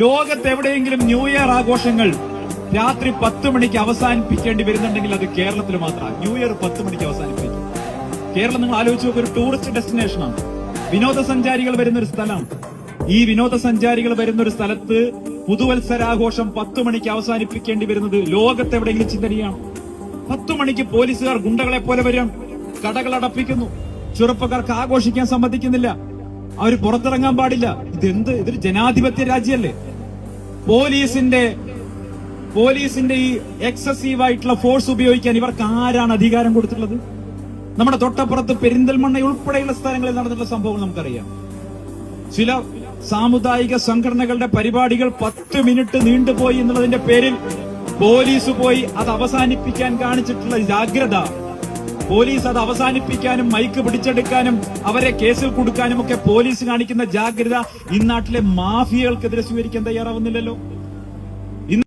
ലോകത്ത് എവിടെയെങ്കിലും new year ആഘോഷങ്ങൾ രാത്രി പത്ത് മണിക്ക് അവസാനിപ്പിക്കേണ്ടി വരുന്നുണ്ടെങ്കിൽ അത് കേരളത്തിൽ മാത്രമാണ്. ന്യൂ ഇയർ പത്ത് മണിക്ക് അവസാനിപ്പിക്കും. കേരളം നിങ്ങൾ ആലോചിച്ച് നോക്കുക ഒരു ടൂറിസ്റ്റ് ഡെസ്റ്റിനേഷനാണ് വിനോദസഞ്ചാരികൾ വരുന്ന ഒരു സ്ഥലമാണ് ഈ വിനോദസഞ്ചാരികൾ വരുന്ന ഒരു സ്ഥലത്ത് പുതുവത്സരാഘോഷം പത്ത് മണിക്ക് അവസാനിപ്പിക്കേണ്ടി വരുന്നത് ലോകത്ത് എവിടെയെങ്കിലും ചിന്തനീയാണ്. പത്ത് മണിക്ക് പോലീസുകാർ ഗുണ്ടകളെ പോലെ വരും കടകൾ അടപ്പിക്കുന്നു. ചെറുപ്പക്കാർക്ക് ആഘോഷിക്കാൻ സമ്മതിക്കുന്നില്ല. അവർ പുറത്തിറങ്ങാൻ പാടില്ല. ഇതെന്ത്? ഇതൊരു ജനാധിപത്യ രാജ്യമല്ലേ? പോലീസിന്റെ പോലീസിന്റെ ഈ എക്സസീവ് ആയിട്ടുള്ള ഫോഴ്സ് ഉപയോഗിക്കാൻ ഇവർക്ക് ആരാണ് അധികാരം കൊടുത്തിട്ടുള്ളത്? നമ്മുടെ തൊട്ടപ്പുറത്ത് പെരിന്തൽമണ്ണ ഉൾപ്പെടെയുള്ള സ്ഥലങ്ങളിൽ നടന്നിട്ടുള്ള സംഭവങ്ങൾ നമുക്കറിയാം. ചില സാമുദായിക സംഘടനകളുടെ പരിപാടികൾ പത്ത് മിനിറ്റ് നീണ്ടുപോയി എന്നുള്ളതിന്റെ പേരിൽ പോലീസ് പോയി അത് അവസാനിപ്പിക്കാൻ കാണിച്ചിട്ടുള്ള ജാഗ്രത പോലീസ് അത് അവസാനിപ്പിക്കാനും മൈക്ക് പിടിച്ചെടുക്കാനും അവരെ കേസിൽ കൊടുക്കാനും ഒക്കെ പോലീസ് കാണിക്കുന്ന ജാഗ്രത ഇന്നാട്ടിലെ മാഫിയകൾക്കെതിരെ സ്വീകരിക്കാൻ തയ്യാറാവുന്നില്ലല്ലോ.